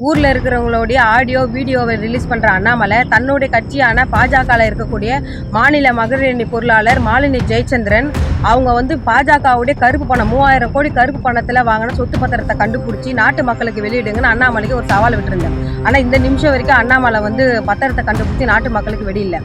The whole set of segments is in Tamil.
ஊரில் இருக்கிறவங்களுடைய ஆடியோ வீடியோவை ரிலீஸ் பண்ணுற அண்ணாமலை தன்னுடைய கட்சியான பாஜகவில் இருக்கக்கூடிய மாநில மகளிரணி பொருளாளர் மாலினி ஜெயச்சந்திரன் அவங்க வந்து பாஜகவுடைய கருப்பு பணம் மூவாயிரம் கோடி கருப்பு பணத்தில் வாங்கின சொத்து பத்திரத்தை கண்டுபிடிச்சி நாட்டு மக்களுக்கு வெளியிடுங்கன்னு அண்ணாமலைக்கு ஒரு சவால் விட்டுருந்தேன். ஆனால் இந்த நிமிஷம் வரைக்கும் அண்ணாமலை வந்து பத்திரத்தை கண்டுபிடிச்சி நாட்டு மக்களுக்கு வெளியில்லை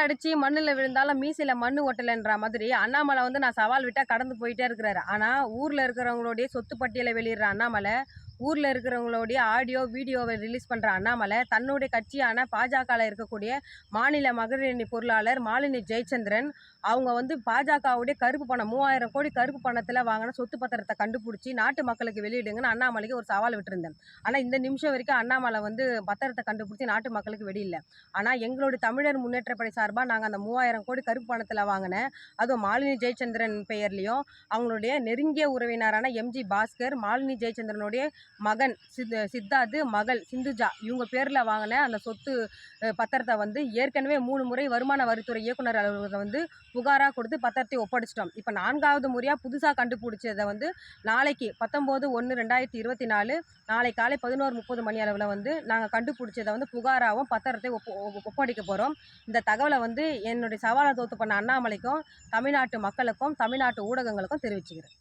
குப்புற அடிச்சு மண்ணில் விழுந்தாலும் மீசையில் மண்ணு ஒட்டலைன்ற மாதிரி அண்ணாமலை வந்து நான் சவால் விட்டால் கடந்து போயிட்டே இருக்கிறாரு. ஆனால் ஊரில் இருக்கிறவங்களுடைய சொத்து பட்டியலை வெளியிடுற அண்ணாமலை ஊரில் இருக்கிறவங்களுடைய ஆடியோ வீடியோவை ரிலீஸ் பண்ணுற அண்ணாமலை தன்னுடைய கட்சியான பாஜகவில் இருக்கக்கூடிய மாநில மகளிரணி பொருளாளர் மாலினி ஜெயச்சந்திரன் அவங்க வந்து பாஜகவுடைய கருப்பு பணம் மூவாயிரம் கோடி கருப்பு பணத்தில் வாங்கின சொத்து பத்திரத்தை கண்டுபிடிச்சி நாட்டு மக்களுக்கு வெளியிடுங்கன்னு அண்ணாமலைக்கு ஒரு சவால் விட்டுருந்தேன். ஆனால் இந்த நிமிஷம் வரைக்கும் அண்ணாமலை வந்து பத்திரத்தை கண்டுபிடிச்சி நாட்டு மக்களுக்கு வெளியில்லை ஆனால் எங்களுடைய தமிழர் முன்னேற்றப்படை சார்பாக நாங்கள் அந்த மூவாயிரம் கோடி கருப்பு பணத்தில் வாங்கினேன் அதுவும் மாலினி ஜெயச்சந்திரன் பெயர்லையும் அவங்களுடைய நெருங்கிய உறவினரான எம்ஜி பாஸ்கர் மாலினி ஜெயச்சந்திரனுடைய மகன் சித் சித்தார்த்து மகள் சிந்துஜா இவங்க பேரில் வாங்கின அந்த சொத்து பத்திரத்தை வந்து ஏற்கனவே மூணு முறை வருமான வரித்துறை இயக்குனர் அலுவலகத்தில் வந்து புகாராக கொடுத்து பத்திரத்தை ஒப்படைச்சிட்டோம். இப்போ நான்காவது முறையாக புதுசாக கண்டுபிடிச்சதை வந்து நாளைக்கு பத்தொம்போது ஒன்று ரெண்டாயிரத்தி இருபத்தி நாலு நாளை காலை பதினோரு முப்பது மணி அளவில் வந்து நாங்கள் கண்டுபிடிச்சதை வந்து புகாராகவும் பத்திரத்தை ஒப்பு- ஒப்படைக்க போகிறோம் இந்த தகவலை வந்து என்னுடைய சவாலை தோத்து பண்ண அண்ணாமலைக்கும் தமிழ்நாட்டு மக்களுக்கும் தமிழ்நாட்டு ஊடகங்களுக்கும் தெரிவிச்சுக்கிறேன்.